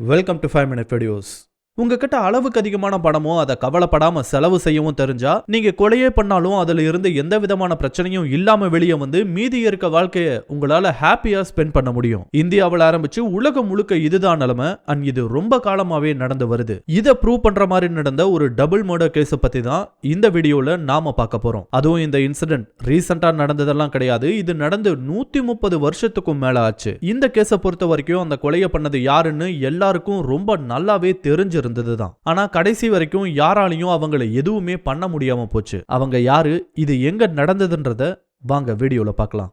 Welcome to five minute videos உங்ககிட்ட அளவுக்கு அதிகமான பணமோ அதை கவலைப்படாம செலவு செய்யவும் தெரிஞ்சா நீங்க கொலையே பண்ணாலும் அதுல இருந்து எந்த விதமான பிரச்சனையும் இல்லாம வெளியே வந்து மீதி இருக்க வாழ்க்கையை உங்களால ஹாப்பியா ஸ்பெண்ட் பண்ண முடியும். இந்தியாவில் ஆரம்பிச்சு உலகம் முழுக்க இதுதான் நிலைமை. அண்ட் இது ரொம்ப காலமாவே நடந்து வருது. இதை ப்ரூவ் பண்ற மாதிரி நடந்த ஒரு டபுள் மர்டர் கேஸ் பத்தி தான் இந்த வீடியோல நாம பார்க்க போறோம். அதுவும் இந்த இன்சிடென்ட் ரீசெண்டா நடந்ததெல்லாம் கிடையாது. இது நடந்து நூத்தி முப்பது வருஷத்துக்கும் மேல ஆச்சு. இந்த கேஸை பொறுத்த வரைக்கும் அந்த கொலையை பண்ணது யாருன்னு எல்லாருக்கும் ரொம்ப நல்லாவே இருந்தது தான் ஆனா கடைசி வரைக்கும் யாராலையும் அவங்கள எதுவுமே பண்ண முடியாம போச்சு. அவங்க யாரு இது எங்க நடந்ததுன்றத வாங்க வீடியோல பார்க்கலாம்.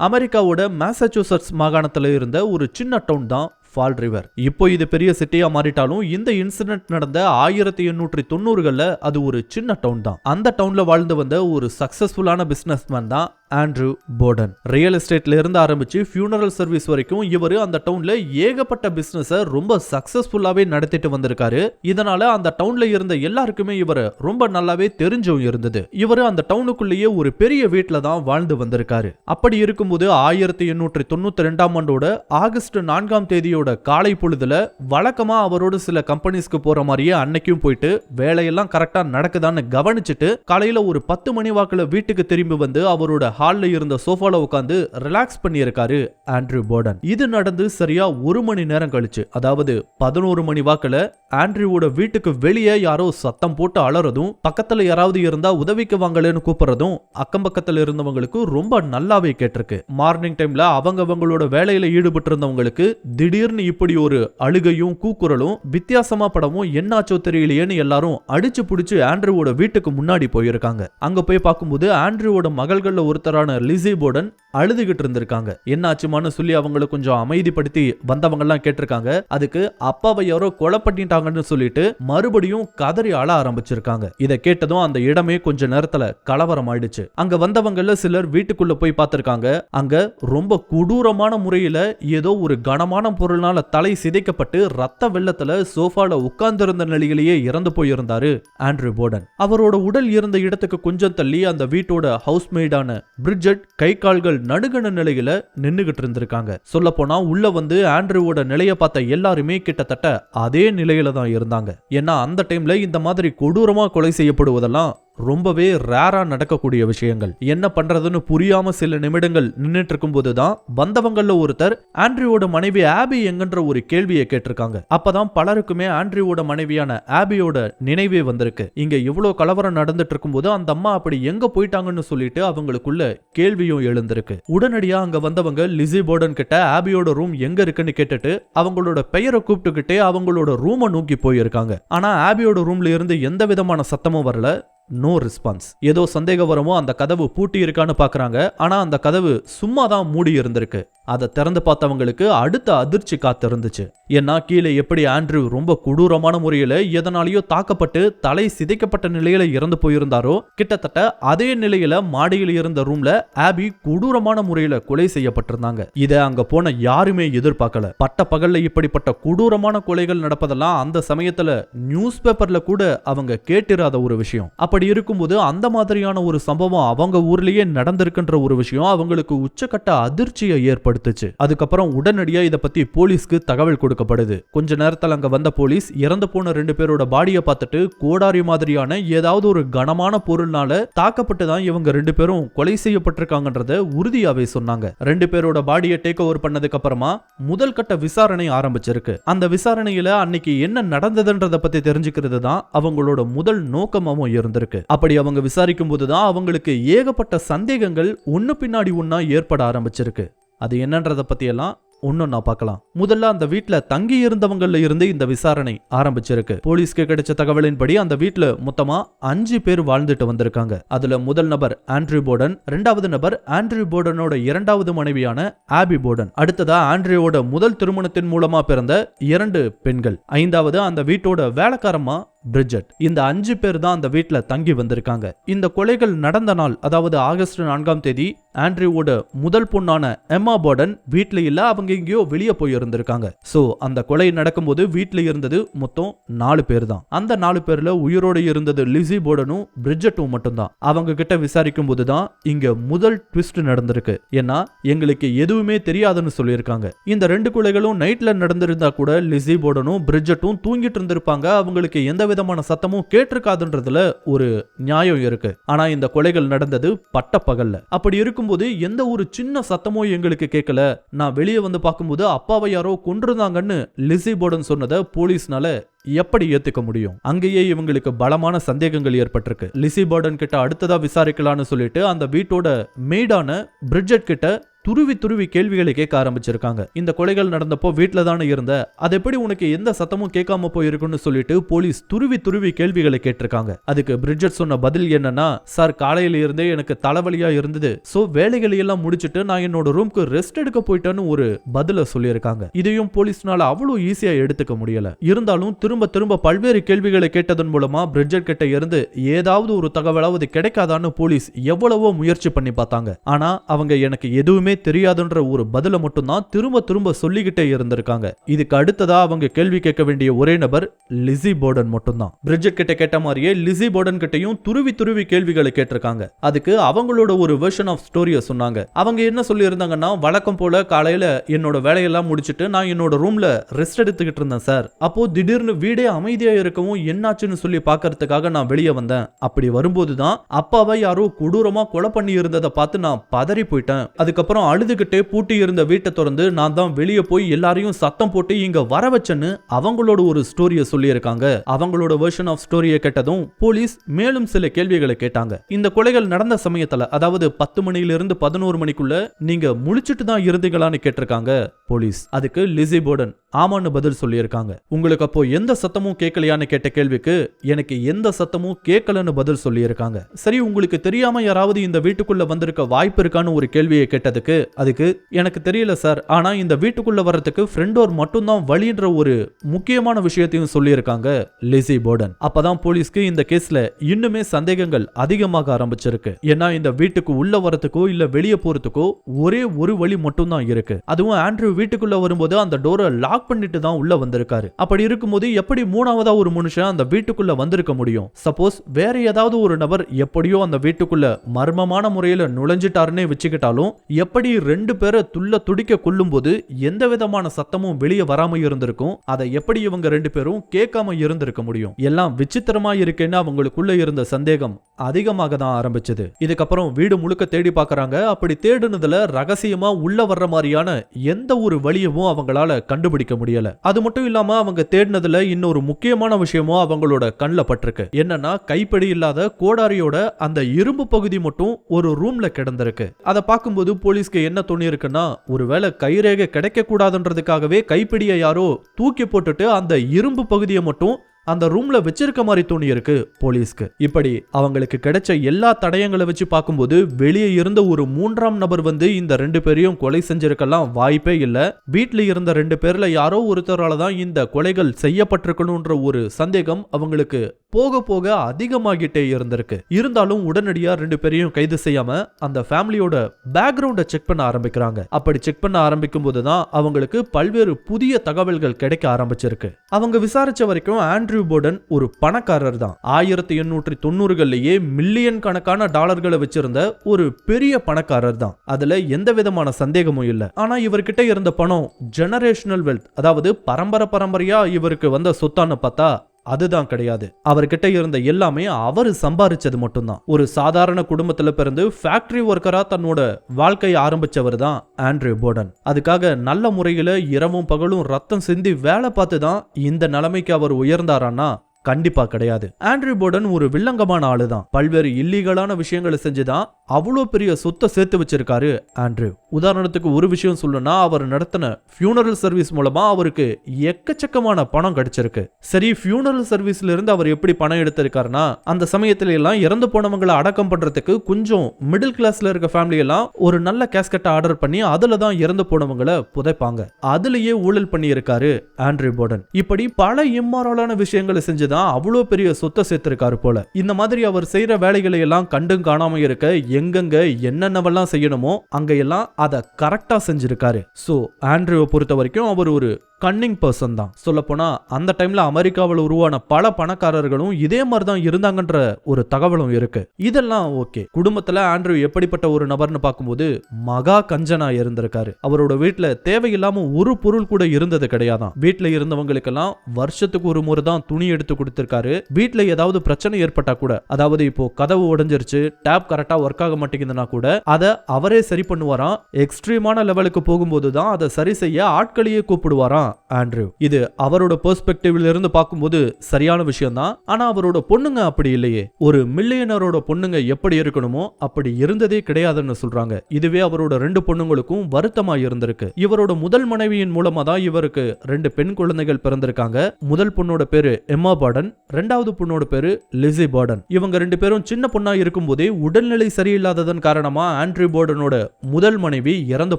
அமெரிக்காவோட மேசச்சூசட்ஸ் மாகாணத்தில் இருந்த ஒரு சின்ன டவுன் தான் ஃபால் ரிவர் இப்போ இது பெரிய சிட்டியா மாறிட்டாலும் இந்த இன்சிடென்ட் நடந்த ஆயிரத்தி எண்ணூற்றி தொண்ணூறுகள்ல அது ஒரு சின்ன டவுன் தான். அந்த டவுன்ல வாழ்ந்து வந்த ஒரு சக்சஸ்ஃபுல்லான பிசினஸ்மேன் தான் ஆண்ட்ரூ போர்டன் ரியல் எஸ்டேட்ல இருந்து ஆரம்பிச்சு ஃபியூனரல் சர்வீஸ் வரைக்கும் இவர் அந்த டவுன்ல ஏகப்பட்ட பிசினஸ ரொம்ப சக்சஸ்ஃபுல்லாவே நடத்திட்டு வந்திருக்காரு. இதனால அந்த டவுன்ல இருந்த எல்லாருக்குமே இவர் ரொம்ப நல்லாவே தெரிஞ்சும் இருந்தது. இவர் அந்த டவுனுக்குள்ளேயே ஒரு பெரிய வீட்டில தான் வாழ்ந்து வந்திருக்காரு. அப்படி இருக்கும் இருக்கும்போது ஆயிரத்தி எண்ணூற்றி தொண்ணூத்தி ரெண்டாம் ஆண்டோட ஆகஸ்ட் நான்காம் தேதியோட காலை பொழுதுல வழக்கமா அவரோட சில கம்பெனிஸ்க்கு போற மாதிரியே அன்னைக்கும் போயிட்டு வேலையெல்லாம் கரெக்டா நடக்குதான்னு கவனிச்சுட்டு காலையில ஒரு பத்து மணி வாக்குல வீட்டுக்கு திரும்பி வந்து அவரோட ஹாலில் இருந்த சோஃபால உட்காந்து ரிலாக்ஸ் பண்ணியிருக்காரு ஆண்ட்ரூ போர்டன். இது நடந்து சரியா ஒரு மணி நேரம் கழிச்சு அதாவது பதினோரு மணி வாக்குல ஆண்ட்ரூவோட வீட்டுக்கு வெளியே யாரோ சத்தம் போட்டு அலறதும் பக்கத்துல யாராவது இருந்தா உதவிக்கு வாங்கலன்னு கூப்பிடுறதும் அக்கம் பக்கத்துல இருந்தவங்களுக்கு ரொம்ப நல்லாவே கேட்டிருக்கு. மார்னிங் டைம்ல அவங்க அவங்களோட வேலையில ஈடுபட்டு இருந்தவங்களுக்கு திடீர்னு இப்படி ஒரு அழுகையும் கூக்குரலும் வித்தியாசமா படமும் என்னாச்சோ தெரியலையேன்னு எல்லாரும் அடிச்சு பிடிச்சு ஆண்ட்ரூவோட வீட்டுக்கு முன்னாடி போயிருக்காங்க. அங்க போய் பார்க்கும்போது ஆண்ட்ரூவோட மகள்கள்ல ஒருத்தரான லிசி போர்டன் அழுதுகிட்டு இருந்திருக்காங்க. என்னாச்சுமான்னு சொல்லி அவங்கள கொஞ்சம் அமைதிப்படுத்தி வந்தவங்கலாம் கேட்டிருக்காங்க. அதுக்கு அப்பாவை யாரோ கொலை பண்ணிட்டாங்கன்னு சொல்லிட்டு மறுபடியும் கதறி அழ ஆரம்பிச்சிருக்காங்க. இதை கேட்டதும் அந்த இடமே கொஞ்ச நேரத்துல கலவரம் ஆயிடுச்சு அங்க வந்தவங்கல சிலர் வீட்டுக்குள்ள போய் பார்த்திருக்காங்க. அங்க ரொம்ப கொடூரமான முறையில ஏதோ ஒரு கனமான பொருளால தலை சிதைக்கப்பட்டு ரத்த வெள்ளத்துல சோஃபால உட்கார்ந்திருந்த நிலையிலேயே இறந்து போயிருந்தாரு ஆண்ட்ரூ போர்டன். அவரோட உடல் இருந்த இடத்துக்கு கொஞ்சம் தள்ளி அந்த வீட்டோட ஹவுஸ்மெய்டான பிரிட்ஜெட் கை கால்கள் நடுகண நிலையில நின்னுகிட்டு இருந்திருக்காங்க. சொல்ல போனா உள்ள வந்து ஆண்ட்ரூவோட நிலைய பார்த்த எல்லாருமே கிட்டத்தட்ட அதே நிலையில தான் இருந்தாங்க. ஏன்னா அந்த டைம்ல இந்த மாதிரி கொடூரமா கொலை செய்யப்படுவதெல்லாம் ரொம்பவே ரேரா நடக்கக்கூடிய விஷயங்கள். என்ன பண்றதுன்னு புரியாம சில நிமிடங்கள் நின்றுட்டு இருக்கும் தான் வந்தவங்கள்ல ஒருத்தர் ஆண்ட்ரியோட மனைவி ஆபி எங்கன்ற ஒரு கேள்வியை கேட்டிருக்காங்க. அப்பதான் பலருக்குமே ஆண்ட்ரியோட மனைவியான ஆபியோட நினைவே வந்திருக்கு. இங்க இவ்வளவு கலவரம் நடந்துட்டு இருக்கும்போது அந்த அம்மா அப்படி எங்க போயிட்டாங்கன்னு சொல்லிட்டு அவங்களுக்குள்ள கேள்வியும் எழுந்திருக்கு. உடனடியா அங்க வந்தவங்க லிசி போர்டன் கிட்ட ஆபியோட ரூம் எங்க இருக்குன்னு கேட்டுட்டு அவங்களோட பெயரை கூப்பிட்டுக்கிட்டே அவங்களோட ரூமை நோக்கி போயிருக்காங்க. ஆனா ஆபியோட ரூம்ல இருந்து எந்த விதமான சத்தமும் வரல. நோ ரெஸ்பான்ஸ் ஏதோ சந்தேகம் வரமோ? அந்த கதவு பூட்டி இருக்கான்னு பாக்குறாங்க. ஆனா அந்த கதவு சும்மா தான் மூடி இருந்திருக்கு அதை திறந்து பார்த்தவங்களுக்கு அடுத்த அதிர்ச்சி காத்து இருந்துச்சு ஏன்னா கீழே எப்படி ஆண்ட்ரூ ரொம்ப கொடூரமான முறையில எதனாலேயோ தாக்கப்பட்டு தலை சிதைக்கப்பட்ட நிலையில இறந்து போயிருந்தாரோ கிட்டத்தட்ட அதே நிலையில மாடியில் இருந்த ரூம்ல ஆபி கொடூரமான முறையில கொலை செய்யப்பட்டிருந்தாங்க. இதை அங்க போன யாருமே எதிர்பார்க்கல. பட்ட பகல்ல இப்படிப்பட்ட கொடூரமான கொலைகள் நடப்பதெல்லாம் அந்த சமயத்துல நியூஸ் பேப்பர்ல கூட அவங்க கேட்டிராத ஒரு விஷயம். அப்படி இருக்கும்போது அந்த மாதிரியான ஒரு சம்பவம் அவங்க ஊர்லயே நடந்திருக்குன்ற ஒரு விஷயம் அவங்களுக்கு உச்சக்கட்ட அதிர்ச்சியை ஏற்படுத்தும் ஏற்படுத்துச்சு. அதுக்கப்புறம் உடனடியா இதை பத்தி போலீஸ்க்கு தகவல் கொடுக்கப்படுது. கொஞ்ச நேரத்தில் அங்க வந்த போலீஸ் இறந்து போன ரெண்டு பேரோட பாடியை பார்த்துட்டு கோடாரி மாதிரியான ஏதாவது ஒரு கனமான பொருள்னால தாக்கப்பட்டு தான் இவங்க ரெண்டு பேரும் கொலை செய்யப்பட்டிருக்காங்கன்றத உறுதியாவே சொன்னாங்க. ரெண்டு பேரோட பாடியை டேக் ஓவர் பண்ணதுக்கு அப்புறமா முதல் கட்ட விசாரணை ஆரம்பிச்சிருக்கு. அந்த விசாரணையில அன்னைக்கு என்ன நடந்ததுன்றத பத்தி தெரிஞ்சுக்கிறது தான் அவங்களோட முதல் நோக்கமாவும் இருந்திருக்கு. அப்படி அவங்க விசாரிக்கும் போதுதான் அவங்களுக்கு ஏகப்பட்ட சந்தேகங்கள் ஒன்னு பின்னாடி ஒன்னா ஏற்பட ஆரம்பிச்சிருக்கு. அது என்னன்றதை பற்றியெல்லாம் எல்லாம் நான் பார்க்கலாம். முதல்ல அந்த வீட்டில் தங்கி இருந்தவங்கள்ல இருந்து இந்த விசாரணை ஆரம்பிச்சிருக்கு. போலீஸ்க்கு கிடைச்ச தகவலின்படி அந்த வீட்டில் மொத்தமா அஞ்சு பேர் வாழ்ந்துட்டு வந்திருக்காங்க. அதுல முதல் நபர் ஆண்ட்ரியூ போர்டன் ரெண்டாவது நபர் ஆண்ட்ரியூ போர்டனோட இரண்டாவது மனைவியான ஆபி போர்டன் அடுத்ததா ஆண்ட்ரியோட முதல் திருமணத்தின் மூலமா பிறந்த இரண்டு பெண்கள். ஐந்தாவது அந்த வீட்டோட வேலைக்காரமா பிரிட்ஜெட். இந்த அஞ்சு பேர் தான் அந்த வீட்டில் தங்கி வந்திருக்காங்க. இந்த கொலைகள் நடந்த நாள் அதாவது ஆகஸ்ட் நான்காம் தேதி ஆண்ட்ரியோட முதல் பொண்ணான எம்மா போர்டன் வீட்டில் இல்ல அவங்க எங்கேயோ வெளியே போயிருந்திருக்காங்க. ஸோ சோ அந்த கொலை நடக்கும்போது வீட்டில் இருந்தது மொத்தம் நாலு பேர் தான். அந்த நாலு பேர்ல உயிரோடு இருந்தது லிசி போர்டனும் பிரிட்ஜெட்டும் மட்டும்தான் அவங்க கிட்ட விசாரிக்கும் போது தான் இங்க முதல் ட்விஸ்ட் நடந்திருக்கு. ஏன்னா எங்களுக்கு எதுவுமே தெரியாதுன்னு சொல்லியிருக்காங்க. இந்த ரெண்டு கொலைகளும் நைட்ல நடந்திருந்தா கூட லிசி போர்டனும் பிரிட்ஜெட்டும் தூங்கிட்டு இருந்திருப்பாங்க. அவங்களுக்கு எந்த விதமான சத்தமும் கேட்டிருக்காதுன்றதுல ஒரு நியாயம் இருக்கு. ஆனா இந்த கொலைகள் நடந்தது பட்ட பகல்ல அப்படி இருக்கும்போது எந்த ஒரு சின்ன சத்தமும் எங்களுக்கு கேட்கல. நான் வெளியே வந்து பார்க்கும்போது அப்பாவை யாரோ கொண்டிருந்தாங்கன்னு லிசி போர்டன் சொன்னதை போலீஸ்னால எப்படி ஏத்துக்க முடியும்? அங்கேயே இவங்களுக்கு பலமான சந்தேகங்கள் ஏற்பட்டிருக்கு. லிசி பார்டன் கிட்ட அடுத்ததா விசாரிக்கலாம்னு சொல்லிட்டு அந்த வீட்டோட மெய்டான பிரிட்ஜெட் கிட்ட துருவி துருவி கேள்விகளை கேட்க ஆரம்பிச்சிருக்காங்க. இந்த கொலைகள் நடந்தப்போ வீட்டில் தானே இருந்த? அது எப்படி உனக்கு எந்த சத்தமும் கேட்காம போயிருக்குன்னு சொல்லிட்டு போலீஸ் துருவி துருவி கேள்விகளை கேட்டிருக்காங்க. அதுக்கு பிரிட்ஜெட் சொன்ன பதில் என்னன்னா சார் காலையில இருந்தே எனக்கு தலைவலியா இருந்தது. சோ வேலைகளை எல்லாம் முடிச்சிட்டு நான் என்னோட ரூம்க்கு ரெஸ்ட் எடுக்க போயிட்டேன்னு ஒரு பதில சொல்லியிருக்காங்க. இதையும் போலீஸ்னால அவ்வளவு ஈஸியா எடுத்துக்க முடியல. இருந்தாலும் திரு திரும்ப திரும்ப பல்வேறு கேள்விகளை கேட்டதன் மூலமா பிரிட்ஜெட் கிட்ட இருந்து ஏதாவது ஒரு தகவலாவது கிடைக்காதான்னு போலீஸ் எவ்வளவோ முயற்சி பண்ணி பார்த்தாங்க. ஆனா அவங்க எனக்கு எதுவுமே தெரியாதுன்ற ஒரு பதில மட்டும்தான் திரும்ப திரும்ப சொல்லிக்கிட்டே இருந்திருக்காங்க. இதுக்கு அடுத்ததா அவங்க கேள்வி கேட்க வேண்டிய ஒரே நபர் லிசி போர்டன் மட்டும்தான். பிரிட்ஜெட் கிட்ட கேட்ட மாதிரியே லிசி போர்டன் கிட்டயும் துருவி துருவி கேள்விகளை கேட்டிருக்காங்க. அதுக்கு அவங்களோட ஒரு வெர்ஷன் ஆஃப் ஸ்டோரிய சொன்னாங்க. அவங்க என்ன சொல்லி இருந்தாங்கன்னா வழக்கம் போல காலையில என்னோட வேலையெல்லாம் முடிச்சிட்டு நான் என்னோட ரூம்ல ரெஸ்ட் எடுத்துக்கிட்டு இருந்தேன் சார் அப்போ திடீர்னு வீடே அமைதியா இருக்கவும் என்னாச்சுன்னு சொல்லி பார்க்கறதுக்காக நான் வெளியே வந்தேன். அப்படி வரும்போது தான் அப்பாவை யாரோ கொடூரமா கொலை பண்ணி இருந்ததை பார்த்து நான் பதறி போயிட்டேன். அதுக்கப்புறம் அழுதுகிட்டே பூட்டி இருந்த வீட்டை திறந்து நான் தான் வெளியே போய் எல்லாரையும் சத்தம் போட்டு இங்க வர வச்சேன்னு அவங்களோட ஒரு ஸ்டோரியை சொல்லியிருக்காங்க. அவங்களோட வெர்ஷன் ஆஃப் ஸ்டோரியை கேட்டதும் போலீஸ் மேலும் சில கேள்விகளை கேட்டாங்க. இந்த கொலைகள் நடந்த சமயத்துல அதாவது பத்து மணியிலிருந்து பதினோரு மணிக்குள்ள நீங்க முழிச்சிட்டு தான் இருந்தீங்களான்னு கேட்டிருக்காங்க போலீஸ். அதுக்கு லிசி போர்டன் ஆமான்னு பதில் சொல்லியிருக்காங்க. உங்களுக்கு அப்போ எந்த சத்தமும் கேட்கலையான்னு கேட்ட கேள்விக்கு எனக்கு எந்த சத்தமும் கேட்கலன்னு பதில் சொல்லியிருக்காங்க. சரி உங்களுக்கு தெரியாம யாராவது இந்த வீட்டுக்குள்ள வந்திருக்க வாய்ப்பு இருக்கான்னு ஒரு கேள்வியை கேட்டதுக்கு அதுக்கு எனக்கு தெரியல சார். ஆனா இந்த வீட்டுக்குள்ள வர்றதுக்கு ஃப்ரெண்ட் டோர் மட்டும்தான் வழின்ற ஒரு முக்கியமான விஷயத்தையும் சொல்லியிருக்காங்க லிசி போர்டன். அப்பதான் போலீஸ்க்கு இந்த கேஸ்ல இன்னுமே சந்தேகங்கள் அதிகமாக ஆரம்பிச்சிருக்கு. ஏன்னா இந்த வீட்டுக்கு உள்ள வரத்துக்கோ இல்ல வெளியே போறதுக்கோ ஒரே ஒரு வழி மட்டும்தான் இருக்கு. அதுவும் ஆண்ட்ரூ வீட்டுக்குள்ள வரும்போது அந்த டோரை லாக் பண்ணிட்டு தான் உள்ள வந்திருக்காரு. அப்படி இருக்கும்போது எப்படி மூணாவதா ஒரு மனுஷன் அந்த வீட்டுக்குள்ள வந்திருக்க முடியும்? சப்போஸ் வேற ஏதாவது ஒரு நபர் எப்படியோ அந்த வீட்டுக்குள்ள மர்மமான முறையில நுழைஞ்சிட்டாருன்னே வச்சுக்கிட்டாலும் எப்படி ரெண்டு பேரை துள்ள துடிக்க கொள்ளும்போது எந்த விதமான சத்தமும் வெளியே வராம இருந்திருக்கும்? அதை எப்படி இவங்க ரெண்டு பேரும் கேட்காம இருந்திருக்க முடியும்? எல்லாம் விசித்திரமா இருக்கேன்னு அவங்களுக்குள்ள இருந்த சந்தேகம் அதிகமாக தான் ஆரம்பிச்சது. இதுக்கப்புறம் வீடு முழுக்க தேடி பார்க்கறாங்க அப்படி தேடுனதுல ரகசியமா உள்ள வர்ற மாதிரியான எந்த ஒரு வழியவும் அவங்களால கண்டுபிடிக்க முடியல. அது மட்டும் இல்லாம அவங்க தேடினதுல இன்னொரு முக்கியமான விஷயமும் அவங்களோட கண்ணில் பட்டிருக்கு. என்னன்னா கைப்பிடி இல்லாத கோடாரியோட அந்த இரும்பு பகுதி மட்டும் ஒரு ரூம்ல கிடந்திருக்கு. அதை பார்க்கும்போது போலீஸ்க்கு என்ன தோணி இருக்குன்னா ஒருவேளை கைரேகை கிடைக்க கூடாதுன்றதுக்காகவே கைப்பிடியை யாரோ தூக்கி போட்டுட்டு அந்த இரும்பு பகுதியை மட்டும் அந்த ரூம்ல வச்சிருக்க மாதிரி தோணி இருக்கு போலீஸ்க்கு. இப்படி அவங்களுக்கு கிடைச்ச எல்லா தடயங்களை வச்சு பார்க்கும்போது வெளியே இருந்த ஒரு மூன்றாம் நபர் வந்து இந்த ரெண்டு பேரையும் கொலை செஞ்சிருக்கலாம் வாய்ப்பே இல்ல. வீட்டில் இருந்த ரெண்டு பேர்ல யாரோ ஒருத்தரால தான் இந்த கொலைகள் செய்யப்பட்டிருக்கணும்ன்ற ஒரு சந்தேகம் அவங்களுக்கு போக போக அதிகமாகிட்டே இருந்திருக்கு. இருந்தாலும் உடனடியா ரெண்டு பேரையும் கைது செய்யாம அந்த ஃபேமிலியோட பேக்ரவுண்டை செக் பண்ண ஆரம்பிக்கிறாங்க. அப்படி செக் பண்ண ஆரம்பிக்கும் போதுதான் அவங்களுக்கு பல்வேறு புதிய தகவல்கள் கிடைக்க ஆரம்பிச்சிருக்கு. அவங்க விசாரிச்ச வரைக்கும் ஆண்ட்ரூ போர்டன் ஒரு பணக்காரர் தான். ஆயிரத்தி எண்ணூற்றி தொண்ணூறுகள்லேயே மில்லியன் கணக்கான டாலர்களை வச்சிருந்த ஒரு பெரிய பணக்காரர் தான். அதுல எந்த விதமான சந்தேகமும் இல்லை. ஆனா இவர்கிட்ட இருந்த பணம் ஜெனரேஷனல் வெல்த் அதாவது பரம்பரை பரம்பரையா இவருக்கு வந்த சொத்தான்னு பார்த்தா அதுதான் கிடையாது. அவர்கிட்ட இருந்த எல்லாமே அவர் சம்பாரிச்சது மட்டும்தான். ஒரு சாதாரண குடும்பத்துல பிறந்து ஃபேக்டரி ஒர்க்கரா தன்னோட வாழ்க்கையை ஆரம்பிச்சவர் தான் ஆண்ட்ரியூ போர்டன். அதுக்காக நல்ல முறையில இரவும் பகலும் ரத்தம் சிந்தி வேலை பார்த்து தான் இந்த நிலைமைக்கு அவர் உயர்ந்தாரான்னா கண்டிப்பா கிடையாது. ஆண்ட்ரூ போர்டன் ஒரு வில்லங்கமான ஆளு தான் பல்வேறு இல்லீகலான விஷயங்களை செஞ்சுதான் அவ்வளோ பெரிய சொத்தை சேர்த்து வச்சிருக்காரு ஆண்ட்ரூ உதாரணத்துக்கு ஒரு விஷயம் சொல்லணும்னா அவர் நடத்தின ஃபியூனரல் சர்வீஸ் மூலமா அவருக்கு எக்கச்சக்கமான பணம் கிடைச்சிருக்கு. சரி ஃபியூனரல் சர்வீஸ்ல இருந்து அவர் எப்படி பணம் எடுத்திருக்காருன்னா அந்த சமயத்துல எல்லாம் இறந்து போனவங்களை அடக்கம் பண்றதுக்கு கொஞ்சம் மிடில் கிளாஸ்ல இருக்க ஃபேமிலி எல்லாம் ஒரு நல்ல கேஸ்கெட்டை ஆர்டர் பண்ணி அதுல தான் இறந்து போனவங்களை புதைப்பாங்க. அதுலயே ஊழல் பண்ணி இருக்காரு ஆண்ட்ரூ போர்டன் இப்படி பல இம்மாரலான விஷயங்களை செஞ்சுதான் அவ்வளோ பெரிய சொத்தை சேர்த்திருக்காரு போல. இந்த மாதிரி அவர் செய்யற வேலைகளை எல்லாம் கண்டும் காணாம இருக்க எங்கெங்க என்னென்னவெல்லாம் செய்யணுமோ அங்க எல்லாம் அதை கரெக்டா செஞ்சிருக்காரு. ஸோ ஆண்ட்ரூவை பொறுத்த வரைக்கும் அவர் ஒரு கன்னிங் பர்சன் தான். சொல்லப்போனால் அந்த டைமில் அமெரிக்காவில் உருவான பல பணக்காரர்களும் இதே மாதிரி தான் இருந்தாங்கன்ற ஒரு தகவலும் இருக்கு. இதெல்லாம் ஓகே. குடும்பத்தில் ஆண்ட்ரூ எப்படிப்பட்ட ஒரு நபர்னு பார்க்கும்போது மகா கஞ்சனா இருந்திருக்காரு. அவரோட வீட்டில் தேவையில்லாமல் ஒரு பொருள் கூட இருந்தது கிடையாதான். வீட்டில் இருந்தவங்களுக்கெல்லாம் வருஷத்துக்கு ஒரு முறை தான் துணி எடுத்து கொடுத்துருக்காரு. வீட்டில் ஏதாவது பிரச்சனை ஏற்பட்டா கூட அதாவது இப்போ கதவு உடைஞ்சிருச்சு டேப் கரெக்டாக ஒர்க் ஆக மாட்டேங்குதுன்னா கூட அதை அவரே சரி பண்ணுவாராம். எக்ஸ்ட்ரீமான லெவலுக்கு போகும்போது தான் அதை சரி செய்ய ஆட்களையே கூப்பிடுவாராம். ஆண்ட்ரூ. இது அவரோட பெர்ஸ்பெக்டிவ்ல இருந்து பார்க்கும்போது சரியான விஷயம் தான் ஆனா அவரோட பொண்ணுங்க அப்படி இல்லையே. ஒரு மில்லியனரோட பொண்ணுங்க எப்படி இருக்கணுமோ அப்படி இருந்ததே கிடையாதுன்னு சொல்றாங்க. இதுவே அவரோட ரெண்டு பொண்ணுங்களுக்கும் வருத்தமா இருந்திருக்கு. இவரோட முதல் மனைவியின் மூலமா தான் இவருக்கு ரெண்டு பெண் குழந்தைகள் பிறந்திருக்காங்க. முதல் பொண்ணோட பேரு எம்மா பார்டன் ரெண்டாவது பொண்ணோட பேரு லிசி பார்டன் இவங்க ரெண்டு பேரும் சின்ன பொண்ணா இருக்கும்போதே உடல்நிலை சரியில்லாததன் காரணமா ஆண்ட்ரி பார்டனோட முதல் மனைவி இறந்து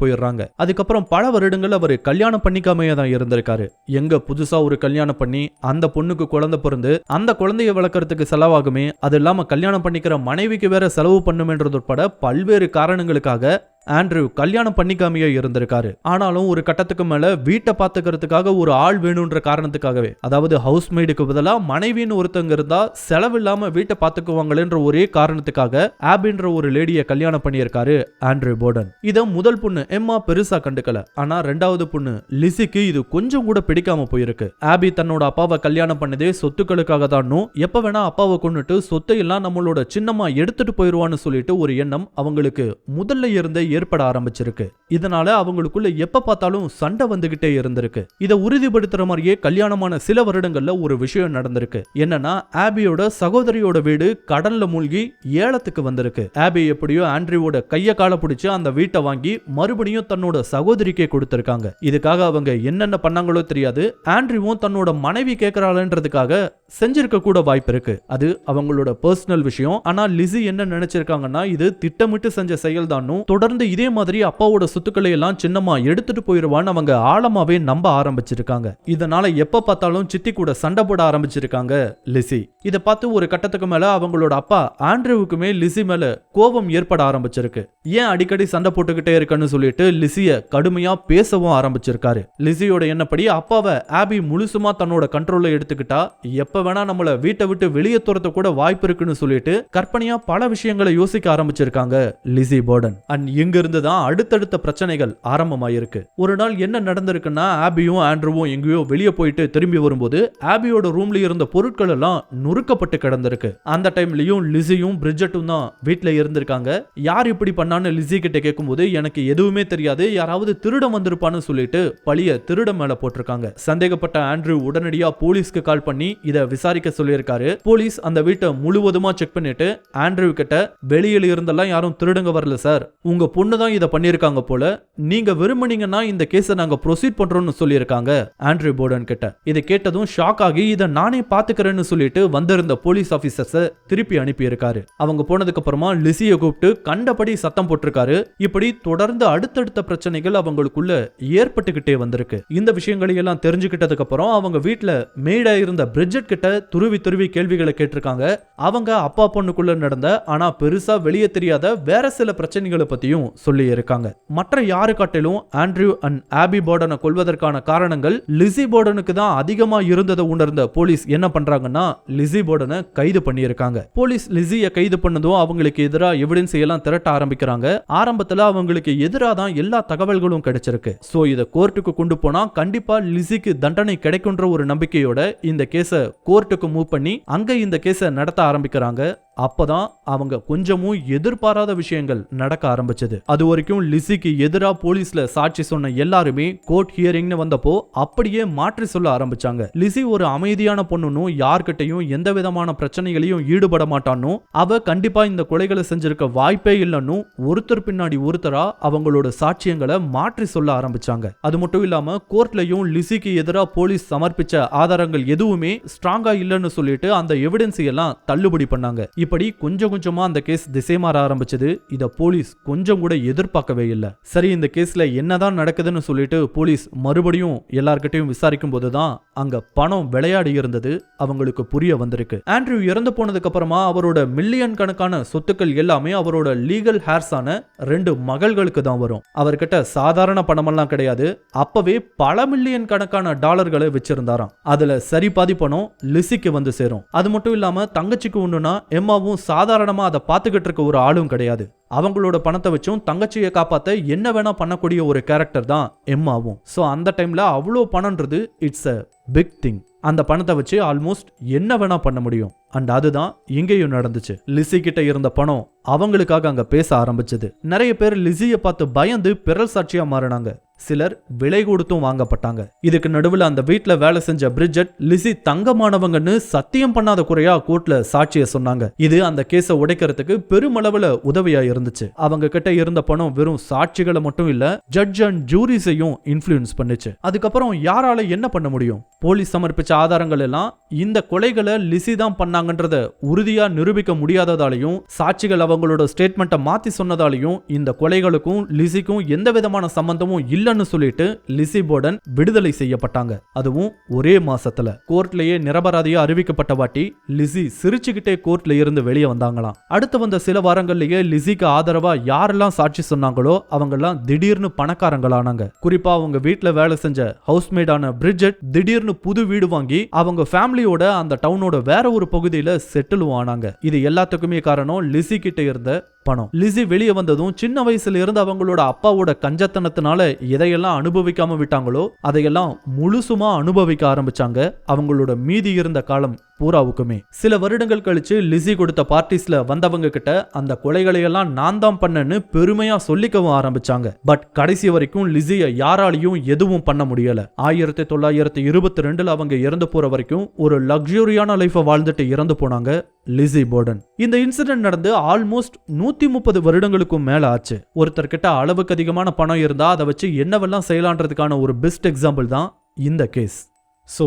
போயிடுறாங்க. அதுக்கப்புறம் பல வருடங்கள் அவர் கல்யாணம் பண்ணிக்காமையே தான் இருந்திருக்காரு. எங்க புதுசா ஒரு கல்யாணம் பண்ணி அந்த பொண்ணுக்கு குழந்தை பிறந்து அந்த குழந்தைய வளர்க்கறதுக்கு செலவாகுமே அது இல்லாம கல்யாணம் பண்ணிக்கிற மனைவிக்கு வேற செலவு பண்ணுமென்றது உட்பட பல்வேறு காரணங்களுக்காக ஆண்ட்ரூ கல்யாணம் பண்ணிக்காமையே இருந்திருக்காரு. ஆனாலும் ஒரு கட்டத்துக்கு மேல வீட்டை பாத்துக்கிறதுக்காக ஒரு ஆள் வேணும்ன்ற காரணத்துக்காகவே. அதாவது ஹவுஸ் மெய்டுக்கு பதிலாக மனைவின்னு ஒருத்தங்க இருந்தா செலவில்லாம வீட்டை பாத்துக்குவாங்களேன்ற ஒரே காரணத்துக்காக ஆபின்ற ஒரு லேடியை கல்யாணம் பண்ணியிருக்காரு ஆண்ட்ரூ போர்டன். இத முதல் பொண்ணு எம்மா பெருசா கண்டுக்கல. ஆனா ரெண்டாவது பொண்ணு லிசிக்கு இது கொஞ்சம் கூட பிடிக்காம போயிருக்கு. ஆபி தன்னோட அப்பாவை கல்யாணம் பண்ணதே சொத்துக்களுக்காக தானும் எப்ப வேணா அப்பாவை கொண்டுட்டு சொத்தை எல்லாம் நம்மளோட சின்னம்மா எடுத்துட்டு போயிருவான்னு சொல்லிட்டு ஒரு எண்ணம் அவங்களுக்கு முதல்ல இருந்தே ஏற்பட ஆரம்பிச்சிருக்கு. இதனால அவங்களுக்குள்ள எப்ப பார்த்தாலும் சண்டை வந்துகிட்டே இருந்திருக்கு. இதை உறுதிப்படுத்துற மாதிரியே கல்யாணமான சில வருடங்கள்ல ஒரு விஷயம் நடந்திருக்கு. என்னன்னா ஆபியோட சகோதரியோட வீடு கடல்ல மூழ்கி ஏலத்துக்கு வந்திருக்கு. ஆபி எப்படியோ ஆண்ட்ரியோட கைய கால பிடிச்சு அந்த வீட்டை வாங்கி மறுபடியும் தன்னோட சகோதரிக்கே கொடுத்திருக்காங்க. இதுக்காக அவங்க என்னென்ன பண்ணாங்களோ தெரியாது. ஆண்ட்ரியும் தன்னோட மனைவி கேட்கறாளன்றதுக்காக செஞ்சிருக்க கூட வாய்ப்பு இருக்கு அது அவங்களோட பர்சனல் விஷயம். ஆனா லிசி என்ன நினைச்சிருக்காங்கன்னா இது திட்டமிட்டு செஞ்ச செயல் தானும் தொடர்ந்து இதே மாதிரி அப்பாவோட சொத்துக்களை எல்லாம் சின்னம்மா எடுத்துட்டு போயிருவான்னு அவங்க ஆழமாவே நம்ப ஆரம்பிச்சிருக்காங்க. இதனால எப்ப பார்த்தாலும் சித்தி கூட சண்டை போட ஆரம்பிச்சிருக்காங்க லிசி. இதை பார்த்து ஒரு கட்டத்துக்கு மேல அவங்களோட அப்பா ஆண்ட்ரூவுக்குமே லிசி மேல கோபம் ஏற்பட ஆரம்பிச்சிருக்கு. ஏன் அடிக்கடி சண்டை போட்டுக்கிட்டே இருக்கன்னு சொல்லிட்டு லிசிய கடுமையா பேசவும் ஆரம்பிச்சிருக்காரு. லிசியோட எண்ணப்படி அப்பாவை ஆபி முழுசுமா தன்னோட கண்ட்ரோல்ல எடுத்துக்கிட்டா எப்ப வேணா நம்மள வீட்டை விட்டு வெளியே துரத்த கூட வாய்ப்பு இருக்குன்னு சொல்லிட்டு கற்பனையா பல விஷயங்களை யோசிக்க ஆரம்பிச்சிருக்காங்க லிசி போர்டன். அண்ட் இங்க இருந்து தான் அடுத்தடுத்த பிரச்சனைகள் ஆரம்பமாயிருக்கு. ஒரு நாள் என்ன நடந்திருக்குன்னா ஆபியும் ஆண்ட்ரூவும் எங்கேயோ வெளியே போயிட்டு திரும்பி வரும்போது ஆபியோட ரூம்ல இருந்த பொருட்கள் எல்லாம் நொறுக்கப்பட்டு கிடந்திருக்கு. அந்த டைம்லயும் லிசியும் பிரிட்ஜெட்டும் தான் வீட்டுல இருந்திருக்காங்க. யார் இப்படி பண்ணான்னு லிசி கிட்ட கேட்கும்போது எனக்கு எதுவுமே தெரியாது யாராவது திருடம் வந்திருப்பான்னு சொல்லிட்டு பழிய திருடம் மேல போட்டிருக்காங்க. சந்தேகப்பட்ட ஆண்ட்ரூ உடனடியா போலீஸ்க்கு கால் பண்ணி இதை விசாரிக்க சொல்லியிருக்காரு. போலீஸ் அந்த வீட்டை முழுவதுமா செக் பண்ணிட்டு ஆண்ட்ரூ கிட்ட வெளியில இருந்தெல்லாம் யாரும் திருடுங்க வரல சார் உங்க பொண்ணு தான் இதை பண்ணியிருக்காங்க போல நீங்க விரும்புனீங்கன்னா இந்த கேஸை நாங்க ப்ரொசீட் பண்றோம்னு சொல்லியிருக்காங்க ஆண்ட்ரூ போர்டன் கிட்ட. இதை கேட்டதும் ஷாக் ஆகி இதை நானே பாத்துக்கிறேன்னு சொல்லிட்டு வந்திருந்த போலீஸ் ஆபீசர்ஸ் திருப்பி அனுப்பி இருக்காரு அவங்க போனதுக்கு அப்புறமா லிசியை கூப்பிட்டு கண்டபடி சத்தம் போட்டிருக்காரு. இப்படி தொடர்ந்து அடுத்தடுத்த பிரச்சனைகள் அவங்களுக்குள்ள ஏற்பட்டுக்கிட்டே வந்திருக்கு. இந்த விஷயங்களை எல்லாம் தெரிஞ்சுக்கிட்டதுக்கு அப்புறம் அவங்க வீட்டுல மேடா இருந்த பிரிட்ஜெட் கிட்ட கிட்ட துருவி துருவி கேள்விகளை கேட்டிருக்காங்க. அவங்க அப்பா பொண்ணுக்குள்ள நடந்த ஆனா பெருசா வெளியே தெரியாத வேற சில பிரச்சனைகளை பத்தியும் சொல்லி இருக்காங்க மற்ற யாரு காட்டிலும் ஆண்ட்ரியூ அண்ட் ஆபி போர்டனை கொள்வதற்கான காரணங்கள் லிசி போர்டனுக்கு தான் அதிகமா இருந்ததை உணர்ந்த போலீஸ் என்ன பண்றாங்கன்னா லிசி போர்டனை கைது பண்ணியிருக்காங்க. போலீஸ் லிசிய கைது பண்ணதும் அவங்களுக்கு எதிராக எவிடன்ஸ் எல்லாம் திரட்ட ஆரம்பிக்கிறாங்க. ஆரம்பத்துல அவங்களுக்கு எதிராக தான் எல்லா தகவல்களும் கிடைச்சிருக்கு. சோ இதை கோர்ட்டுக்கு கொண்டு போனா கண்டிப்பா லிசிக்கு தண்டனை கிடைக்குன்ற ஒரு நம்பிக்கையோட இந்த கேஸை கோர்ட்டுக்கு மூவ் பண்ணி அங்க இந்த கேஸை நடத்த ஆரம்பிக்கிறாங்க. அப்பதான் அவங்க கொஞ்சமும் எதிர்பாராத விஷயங்கள் நடக்க ஆரம்பிச்சது. அது வரைக்கும் லிசிக்கு எதிரா போலீஸ்ல சாட்சி சொன்ன எல்லாருமே கோர்ட் ஹியரிங்னு வந்தப்போ அப்படியே மாற்றி சொல்ல ஆரம்பிச்சாங்க. லிசி ஒரு அமைதியான பொண்ணுனும் யார்கிட்டயும் எந்த விதமான பிரச்சனைகளையும் ஈடுபட மாட்டான்னு அவ கண்டிப்பா இந்த கொலைகளை செஞ்சிருக்க வாய்ப்பே இல்லைன்னு ஒருத்தர் பின்னாடி ஒருத்தரா அவங்களோட சாட்சியங்களை மாற்றி சொல்ல ஆரம்பிச்சாங்க. அது மட்டும் இல்லாம கோர்ட்லயும் லிசிக்கு எதிராக போலீஸ் சமர்ப்பிச்ச ஆதாரங்கள் எதுவுமே ஸ்ட்ராங்கா இல்லைன்னு சொல்லிட்டு அந்த எவிடன்ஸ் எல்லாம் தள்ளுபடி பண்ணாங்க. இப்படி கொஞ்சம் கொஞ்சமா அந்த கேஸ் திசை மாற ஆரம்பிச்சது. இத போலீஸ் கொஞ்சம் கூட எதிர்பார்க்கவே இல்லை. சரி இந்த கேஸ்ல என்னதான் நடக்குதுன்னு சொல்லிட்டு போலீஸ் மறுபடியும் எல்லார்கிட்டையும் விசாரிக்கும் போதுதான் அங்க பணம் விளையாடி இருந்தது அவங்களுக்கு புரிய வந்திருக்கு. ஆண்ட்ரியூ இறந்து போனதுக்கு அப்புறமா அவரோட மில்லியன் கணக்கான சொத்துக்கள் எல்லாமே அவரோட லீகல் ஹேர்ஸான ரெண்டு மகள்களுக்கு தான் வரும். அவர்கிட்ட சாதாரண பணமெல்லாம் கிடையாது. அப்பவே பல மில்லியன் கணக்கான டாலர்களை வச்சிருந்தாராம். அதுல சரி பாதி பணம் லிசிக்கு வந்து சேரும். அது மட்டும் இல்லாம தங்கச்சிக்கு ஒண்ணுனா அம்மாவும் சாதாரணமாக அதை பார்த்துக்கிட்டு இருக்க ஒரு ஆளும் கிடையாது. அவங்களோட பணத்தை வச்சும் தங்கச்சியை காப்பாத்த என்ன வேணா பண்ணக்கூடிய ஒரு கேரக்டர் தான் எம்மாவும். ஸோ அந்த டைம்ல அவ்வளோ பணம்ன்றது இட்ஸ் அ பிக் திங் அந்த பணத்தை வச்சு ஆல்மோஸ்ட் என்ன வேணா பண்ண முடியும். அண்ட் அதுதான் இங்கேயும் நடந்துச்சு. லிசி கிட்ட இருந்த பணம் அவங்களுக்காக அங்க பேச ஆரம்பிச்சது. நிறைய பேர் லிசியை பார்த்து பயந்து பிறல் சாட்சியா மாறினாங்க. சிலர் விலை கொடுத்தும் வாங்கப்பட்டாங்க. இதுக்கு நடுவுல அந்த வீட்டில் வேலை செஞ்ச பிரிட்ஜெட் லிசி தங்கமானவங்கன்னு சத்தியம் பண்ணாத குறையா கோர்ட்ல சாட்சியை சொன்னாங்க. இது அந்த கேஸை உடைக்கிறதுக்கு பெருமளவுல உதவியா இருந்துச்சு. அவங்க கிட்ட இருந்த பணம் வெறும் சாட்சிகளை மட்டும் இல்ல ஜட்ஜ் அண்ட் ஜூரிஸையும் இன்ஃபுளுன்ஸ் பண்ணுச்சு. அதுக்கப்புறம் யாரால என்ன பண்ண முடியும்? போலீஸ் சமர்ப்பிச்ச ஆதாரங்கள் எல்லாம் இந்த கொலைகளை லிசி தான் பண்ணாங்கன்றத உறுதியா நிரூபிக்க முடியாததாலையும் சாட்சிகள் அவங்களோட ஸ்டேட்மெண்ட்டை மாத்தி சொன்னதாலையும் இந்த கொலைகளுக்கும் லிசிக்கும் எந்த விதமான சம்பந்தமும் இல்லைன்னு சொல்லிட்டு லிசி போர்டன் விடுதலை செய்யப்பட்டாங்க. அதுவும் ஒரே மாசத்துல. கோர்ட்லயே நிரபராதியா அறிவிக்கப்பட்ட வாட்டி லிசி சிரிச்சுக்கிட்டே கோர்ட்ல இருந்து வெளியே வந்தாங்களாம். அடுத்து வந்த சில வாரங்கள்லயே லிசிக்கு ஆதரவா யாரெல்லாம் சாட்சி சொன்னாங்களோ அவங்கெல்லாம் திடீர்னு பணக்காரங்களானாங்க. குறிப்பா அவங்க வீட்டுல வேலை செஞ்ச ஹவுஸ்மேடான பிரிட்ஜெட் திடீர்னு புது வீடு வாங்கி அவங்க ஃபேமிலியோட அந்த டவுனோட வேற ஒரு பகுதியில செட்டிலும் ஆனாங்க. இது எல்லாத்துக்குமே காரணம் லிசி கிட்ட இருந்த பணம். லிசி வெளியே வந்ததும் சின்ன வயசுல இருந்து அவங்களோட அப்பாவோட கஞ்சத்தனத்தினால எதையெல்லாம் அனுபவிக்காம விட்டாங்களோ அதையெல்லாம் முழுசுமா அனுபவிக்க ஆரம்பிச்சாங்க. அவங்களோட மீதி இருந்த காலம் பூராவுக்குமே. சில வருடங்கள் கழிச்சு லிசி கொடுத்த பார்ட்டிஸ்ல வந்தவங்க கிட்ட அந்த கொலைகளையெல்லாம் நான் தான் பண்ணேன்னு பெருமையா சொல்லிக்கவும் ஆரம்பிச்சாங்க. பட் கடைசி வரைக்கும் லிசிய யாராலையும் எதுவும் பண்ண முடியல. ஆயிரத்தி தொள்ளாயிரத்தி இருபத்தி ரெண்டுல அவங்க இறந்து போற வரைக்கும் ஒரு லக்ஸூரியான லைஃபை வாழ்ந்துட்டு இறந்து போனாங்க லிசி போர்டன். இந்த இன்சிடென்ட் நடந்து ஆல்மோஸ்ட் நூத்தி முப்பது வருடங்களுக்கும் மேல ஆச்சு. ஒருத்தர் கிட்ட அளவுக்கு அதிகமான பணம் இருந்தா அதை வச்சு என்னவெல்லாம் செய்யலான்றதுக்கான ஒரு பெஸ்ட் எக்ஸாம்பிள் தான் இந்த case so